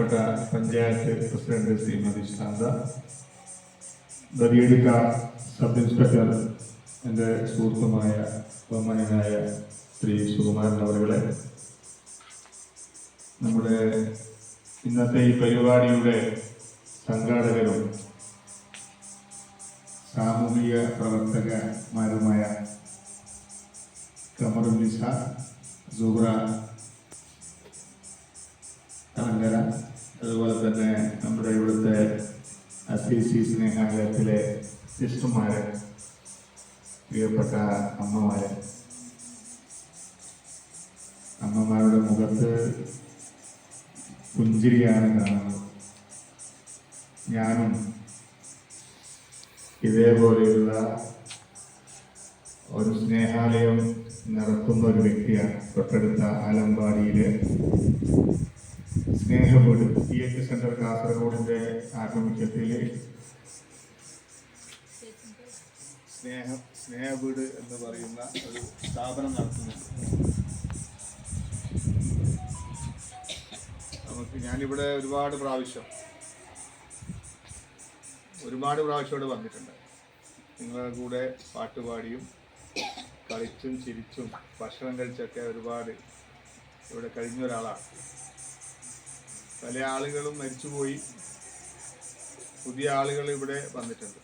ബഹുമാനപ്പെട്ട പഞ്ചായത്ത് പ്രസിഡന്റ് ശ്രീമതി ശാന്ത. ബദിയെടുക്ക sub inspector എന്റെ സുഹൃത്തുമായ ബഹുമാനായ ശ്രീ സുകുമാരൻ അവരുകളെ നമ്മുടെ ഇന്നത്തെ ഈ പരിപാടിയുടെ സംഘാടകരും സാമൂഹിക പ്രവർത്തകമാരുമായ കമറുന്നിസ സുഹ്ര കലങ്കര അതുപോലെ തന്നെ നമ്മുടെ ഇവിടുത്തെ അസീസി സ്നേഹാലയത്തിലെ സിസ്റ്റർമാര് പ്രിയപ്പെട്ട അമ്മമാര്. അമ്മമാരുടെ മുഖത്ത് പുഞ്ചിരിയാണ് കാണുന്നത്. ഞാനും ഇതേപോലെയുള്ള ഒരു സ്നേഹാലയം നടത്തുന്ന ഒരു വ്യക്തിയാണ് തൊട്ടടുത്ത ആലമ്പാടിയിലെ സ്നേഹവീട് പി എച്ച് സെന്റർ കാസർഗോഡിന്റെ ആഭിമുഖ്യത്തിൽ സ്നേഹ സ്നേഹവീട് എന്ന് പറയുന്ന ഒരു സ്ഥാപനം നടത്തുന്നുണ്ട്. നമുക്ക് ഞാനിവിടെ ഒരുപാട് പ്രാവശ്യം ഒരുപാട് പ്രാവശ്യം ഇവിടെ വന്നിട്ടുണ്ട്. നിങ്ങളുടെ കൂടെ പാട്ടുപാടിയും കളിച്ചും ചിരിച്ചും ഭക്ഷണം കഴിച്ചൊക്കെ ഒരുപാട് ഇവിടെ കഴിഞ്ഞ ഒരാളാണ്. പല ആളുകളും മരിച്ചുപോയി. പുതിയ ആളുകൾ ഇവിടെ വന്നിട്ടുണ്ട്.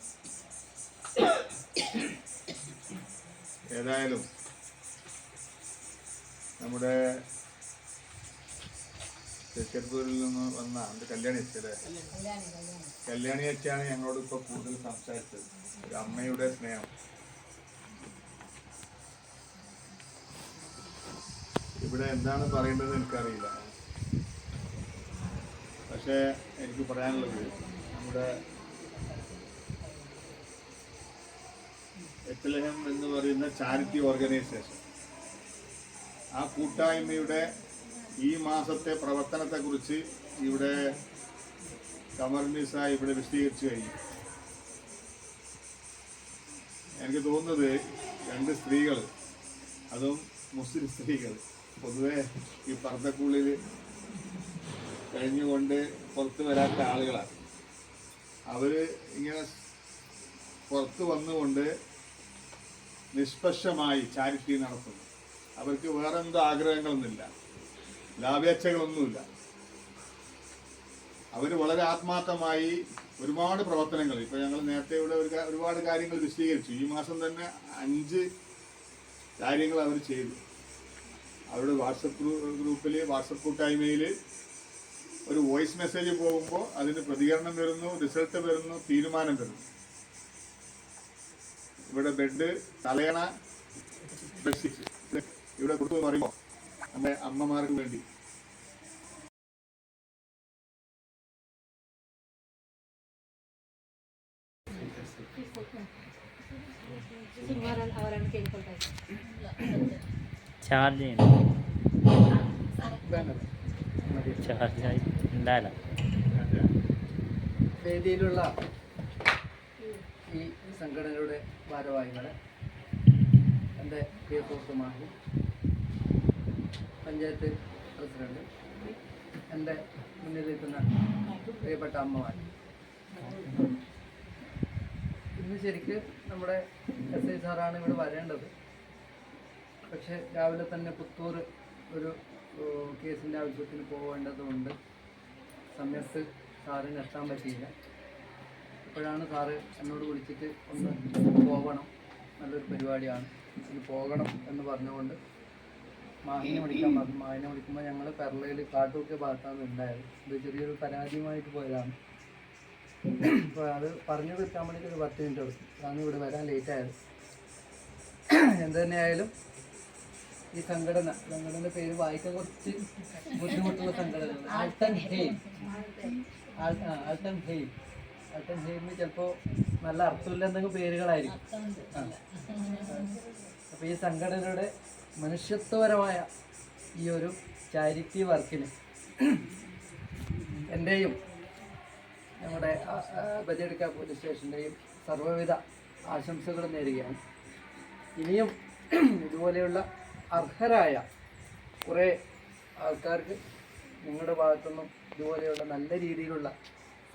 ഏതായാലും നമ്മുടെ തെക്കൽപ്പൂരിൽ നിന്ന് വന്ന എന്റെ കല്യാണി അച്ഛല്ലേ കല്യാണി അച്ഛയാണ് ഞങ്ങളോട് ഇപ്പൊ കൂടുതൽ സംസാരിച്ചത്. ഒരു അമ്മയുടെ സ്നേഹം. ഇവിടെ എന്താണ് പറയേണ്ടത് എനിക്കറിയില്ല. പക്ഷേ എനിക്ക് പറയാനുള്ളത് നമ്മുടെ എത്തലഹം എന്ന് പറയുന്ന ചാരിറ്റി ഓർഗനൈസേഷൻ ആ കൂട്ടായ്മയുടെ ഈ മാസത്തെ പ്രവർത്തനത്തെക്കുറിച്ച് ഇവിടെ കമർനിസ ഇവിടെ വിശദീകരിച്ചു കഴിഞ്ഞു. എനിക്ക് തോന്നുന്നത് രണ്ട് സ്ത്രീകൾ അതും മുസ്ലിം സ്ത്രീകൾ പൊതുവേ ഈ പർദ്ദക്കുള്ളിൽ കഴിഞ്ഞുകൊണ്ട് പുറത്ത് വരാത്ത ആളുകളാണ്. അവർ ഇങ്ങനെ പുറത്ത് വന്നുകൊണ്ട് നിഷ്പക്ഷമായി ചാരിറ്റി നടത്തുന്നു. അവർക്ക് വേറെ എന്തോ ആഗ്രഹങ്ങളൊന്നുമില്ല. ലാഭേച്ഛകളൊന്നുമില്ല. അവർ വളരെ ആത്മാർത്ഥമായി ഒരുപാട് പ്രവർത്തനങ്ങൾ ഇപ്പോൾ ഞങ്ങൾ നേരത്തെ ഇവിടെ ഒരു ഒരുപാട് കാര്യങ്ങൾ വിശദീകരിച്ചു. ഈ മാസം തന്നെ അഞ്ച് കാര്യങ്ങൾ അവർ ചെയ്തു. അവരുടെ വാട്സപ്പ് ഗ്രൂപ്പിൽ വാട്സപ്പ് കൂട്ടായ്മയിൽ ഒരു വോയിസ് മെസ്സേജ് പോകുമ്പോൾ അതിന് പ്രതികരണം വരുന്നു റിസൾട്ട് വരുന്നു തീരുമാനം വരുന്നു. ഇവിടെ ബെഡ് തലയണ ഇവിടെ കൊടുത്തു പറയുമ്പോൾ നമ്മുടെ അമ്മമാർക്ക് വേണ്ടി. ചാർജ് ചെയ്യണം. ചാർജ് ആയി. വേദിയിലുള്ള ഈ സംഘടനയുടെ ഭാരവാഹികളെ എന്റെ പ്രിയ സുഹൃത്തുമാരും പഞ്ചായത്ത് പ്രസിഡന്റ് എന്റെ മുന്നിൽ നിൽക്കുന്ന പ്രിയപ്പെട്ട അമ്മമാർ. ഇന്ന് ശരിക്ക് നമ്മുടെ എസ് ഐ സാറാണ് ഇവിടെ വരേണ്ടത്. പക്ഷേ രാവിലെ തന്നെ പുത്തൂർ ഒരു കേസിന്റെ ആവശ്യത്തിന് പോകേണ്ടതുകൊണ്ട് സമയത്ത് സാറിന് എത്താൻ പറ്റിയില്ല. ഇപ്പോഴാണ് സാറ് എന്നോട് വിളിച്ചിട്ട് ഒന്ന് പോകണം. നല്ലൊരു പരിപാടിയാണ്. ഇനി പോകണം എന്ന് പറഞ്ഞുകൊണ്ട് മാഹിനെ വിളിക്കാൻ പറഞ്ഞു. മാഹിനെ വിളിക്കുമ്പോൾ ഞങ്ങൾ പെർളയിൽ കാട്ടൂക്കെ ഭാഗത്താണ് ഉണ്ടായത് ഇത് ചെറിയൊരു പരാതിയുമായിട്ട് പോയതാണ്. അപ്പോൾ അത് പറഞ്ഞു കിട്ടാൻ വേണ്ടിയിട്ട് ഒരു പത്ത് മിനിറ്റ് എടുത്തു. കാരണം ഇവിടെ വരാൻ ലേറ്റ് ആയത്. എന്ത് തന്നെയായാലും ഈ സംഘടന. സംഘടനയുടെ പേര് വായിക്കാൻ കുറച്ച് ബുദ്ധിമുട്ടുള്ള സംഘടന ആൾട്ടൻ ഹെയിം. ആൾ- ആൾട്ടൻ ഹെയിം. ആൾട്ടൻ ഹെയിമിന് ചിലപ്പോൾ നല്ല അർത്ഥമില്ല എന്തെങ്കിലും പേരുകളായിരിക്കും. അപ്പോൾ ഈ സംഘടനയുടെ മനുഷ്യത്വപരമായ ഈ ഒരു ചാരിറ്റി വർക്കിന് എന്റെയും നമ്മുടെ ബജെടുക്ക പോലീസ് സ്റ്റേഷന്റെയും സർവവിധ ആശംസകൾ നേരുകയാണ്. ഇനിയും ഇതുപോലെയുള്ള അർഹരായ കുറേ ആൾക്കാർക്ക് നിങ്ങളുടെ ഭാഗത്തുനിന്നും ഇതുപോലെയുള്ള നല്ല രീതിയിലുള്ള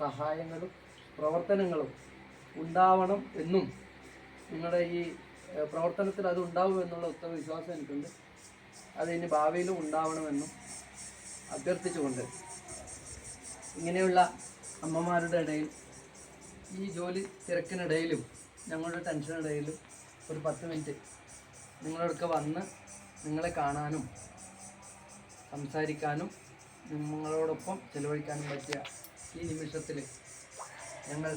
സഹായങ്ങളും പ്രവർത്തനങ്ങളും ഉണ്ടാവണം എന്നും നിങ്ങളുടെ ഈ പ്രവർത്തനത്തിൽ അത് ഉണ്ടാവും എന്നുള്ള ഉത്തമ വിശ്വാസം എനിക്കുണ്ട്. അത് ഇനി ഭാവിയിലും ഉണ്ടാവണമെന്നും അഭ്യർത്ഥിച്ചുകൊണ്ട് ഇങ്ങനെയുള്ള അമ്മമാരുടെ ഇടയിൽ ഈ ജോലി തിരക്കിനിടയിലും ഞങ്ങളുടെ ടെൻഷനിടയിലും ഒരു പത്ത് മിനിറ്റ് നിങ്ങളൊക്കെ വന്ന് നിങ്ങളെ കാണാനും സംസാരിക്കാനും നിങ്ങളോടൊപ്പം ചെലവഴിക്കാനും പറ്റിയ ഈ നിമിഷത്തിൽ ഞങ്ങൾ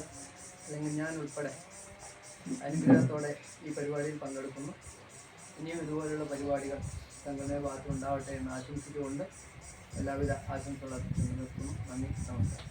അല്ലെങ്കിൽ ഞാൻ ഉൾപ്പെടെ അനുഗ്രഹത്തോടെ ഈ പരിപാടിയിൽ പങ്കെടുക്കുന്നു. ഇനിയും ഇതുപോലെയുള്ള പരിപാടികൾ സംഘടനയുടെ ഭാഗത്ത് ഉണ്ടാവട്ടെ എന്ന് ആശംസിച്ചുകൊണ്ട് എല്ലാവിധ ആശംസകളും നിർത്തുന്നു നന്ദി നമസ്കാരം.